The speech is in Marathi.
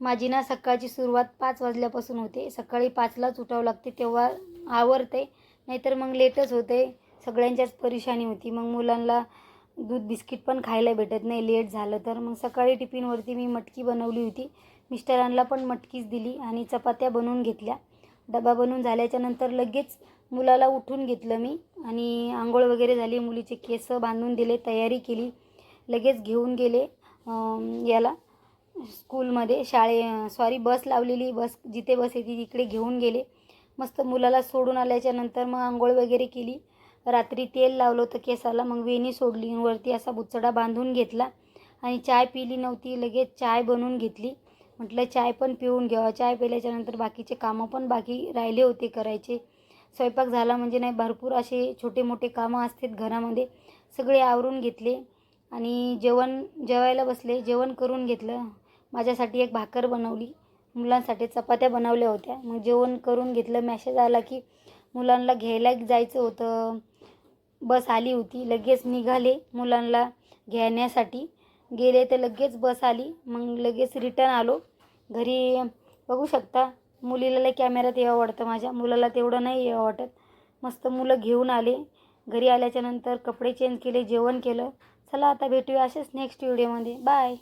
माझी ना सकाळची सुरुवात पाच वाजल्यापासून होते. सकाळी पाचलाच उठावं लागते तेव्हा आवरते. नाहीतर मग लेटच होते. सगळ्यांच्याच परेशानी होती. मग मुलांना दूध बिस्किट पण खायला भेटत नाही. लेट झालं तर मग सकाळी टिफिनवरती मी मटकी बनवली होती. मिस्टरांना पण मटकीच दिली आणि चपात्या बनवून घेतल्या. डबा बनवून झाल्याच्यानंतर लगेच मुलाला उठून घेतलं मी आणि आंघोळ वगैरे झाली. मुलीचे केस बांधून दिले तयारी केली. लगेच घेऊन गेले याला. स्कूलमध्ये शाळे सॉरी बस लावलेली बस जिथे बस येते तिकडे घेऊन गेले. मस्त मुलाला सोडून आल्याच्यानंतर मग आंघोळ वगैरे केली. रात्री तेल लावलं होतं केसाला मग वेणी सोडली वरती असा बुचडा बांधून घेतला. आणि चाय पिली नव्हती लगेच चाय बनवून घेतली. म्हटलं चाय पण पिऊन घ्यावा चाय पिल्याच्यानंतर बाकीचे कामं पण बाकी राहिले होते करायचे. स्वयंपाक झाला म्हणजे नाही भरपूर असे छोटे मोठे कामं असतात घरामध्ये. सगळे आवरून घेतले आणि जेवण जेवायला बसले जेवण करून घेतलं. माझ्यासाठी एक भाकर बनवली. मुलांसाठी चपात्या बनवल्या होत्या. मग जेवण करून घेतलं. मॅसेज आला की मुलांना घ्यायला जायचं होतं. बस आली होती. लगेच निघाले मुलांना घेण्यासाठी. गेले तर लगेच बस आली. मग लगेच रिटर्न आलो. घरी बघू शकता मुलीला कॅमेऱ्यात यावं वाटतं माझ्या. मुलाला तेवढं नाही यावं वाटत. मस्त मुलं घेऊन आले. घरी आल्याच्यानंतर कपडे चेंज केले जेवण केलं. चला आता भेटूया असेच नेक्स्ट व्हिडिओमध्ये बाय